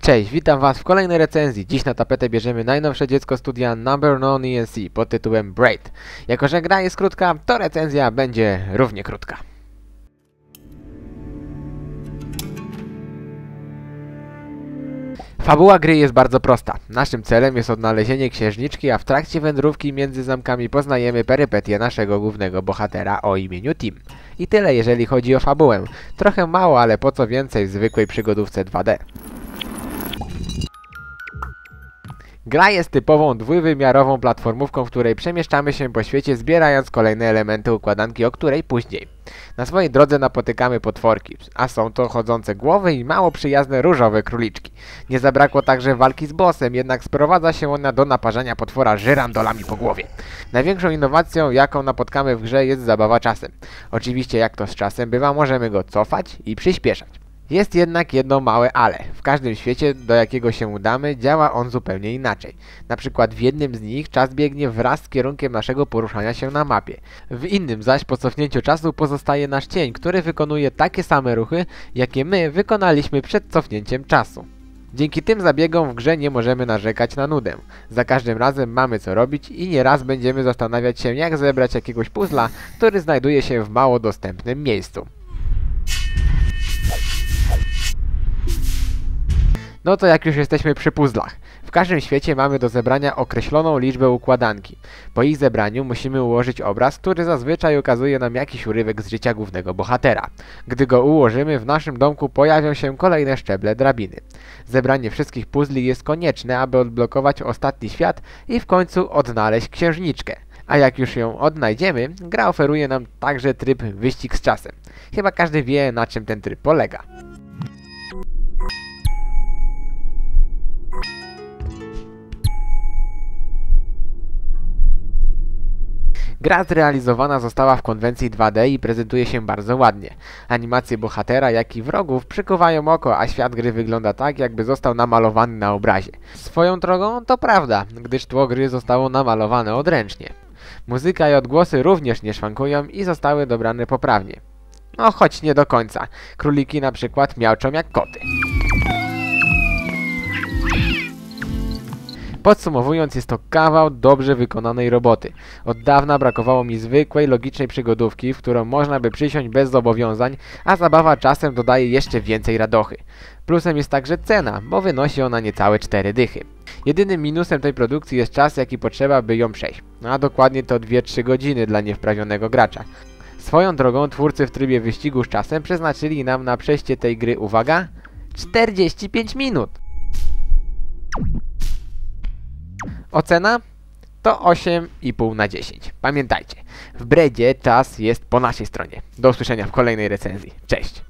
Cześć, witam was w kolejnej recenzji. Dziś na tapetę bierzemy najnowsze dziecko studia Number None ENC pod tytułem Braid. Jako, że gra jest krótka, to recenzja będzie równie krótka. Fabuła gry jest bardzo prosta. Naszym celem jest odnalezienie księżniczki, a w trakcie wędrówki między zamkami poznajemy perypetie naszego głównego bohatera o imieniu Tim. I tyle jeżeli chodzi o fabułę. Trochę mało, ale po co więcej w zwykłej przygodówce 2D. Gra jest typową dwuwymiarową platformówką, w której przemieszczamy się po świecie zbierając kolejne elementy układanki, o której później. Na swojej drodze napotykamy potworki, a są to chodzące głowy i mało przyjazne różowe króliczki. Nie zabrakło także walki z bossem, jednak sprowadza się ona do naparzania potwora żyrandolami po głowie. Największą innowacją, jaką napotkamy w grze jest zabawa czasem. Oczywiście jak to z czasem bywa, możemy go cofać i przyspieszać. Jest jednak jedno małe ale. W każdym świecie, do jakiego się udamy, działa on zupełnie inaczej. Na przykład w jednym z nich czas biegnie wraz z kierunkiem naszego poruszania się na mapie. W innym zaś po cofnięciu czasu pozostaje nasz cień, który wykonuje takie same ruchy, jakie my wykonaliśmy przed cofnięciem czasu. Dzięki tym zabiegom w grze nie możemy narzekać na nudę. Za każdym razem mamy co robić i nieraz będziemy zastanawiać się jak zebrać jakiegoś puzla, który znajduje się w mało dostępnym miejscu. No to jak już jesteśmy przy puzzlach. W każdym świecie mamy do zebrania określoną liczbę układanki. Po ich zebraniu musimy ułożyć obraz, który zazwyczaj ukazuje nam jakiś urywek z życia głównego bohatera. Gdy go ułożymy, w naszym domku pojawią się kolejne szczeble drabiny. Zebranie wszystkich puzli jest konieczne, aby odblokować ostatni świat i w końcu odnaleźć księżniczkę. A jak już ją odnajdziemy, gra oferuje nam także tryb wyścig z czasem. Chyba każdy wie na czym ten tryb polega. Gra zrealizowana została w konwencji 2D i prezentuje się bardzo ładnie. Animacje bohatera, jak i wrogów przykuwają oko, a świat gry wygląda tak, jakby został namalowany na obrazie. Swoją drogą to prawda, gdyż tło gry zostało namalowane odręcznie. Muzyka i odgłosy również nie szwankują i zostały dobrane poprawnie. No choć nie do końca. Króliki na przykład miałczą jak koty. Podsumowując, jest to kawał dobrze wykonanej roboty. Od dawna brakowało mi zwykłej, logicznej przygodówki, w którą można by przysiąść bez zobowiązań, a zabawa czasem dodaje jeszcze więcej radochy. Plusem jest także cena, bo wynosi ona niecałe 4 dychy. Jedynym minusem tej produkcji jest czas, jaki potrzeba, by ją przejść. A dokładnie to 2-3 godziny dla niewprawionego gracza. Swoją drogą twórcy w trybie wyścigu z czasem przeznaczyli nam na przejście tej gry, uwaga, 45 minut! Ocena? To 8,5 na 10. Pamiętajcie, w Bredzie czas jest po naszej stronie. Do usłyszenia w kolejnej recenzji. Cześć!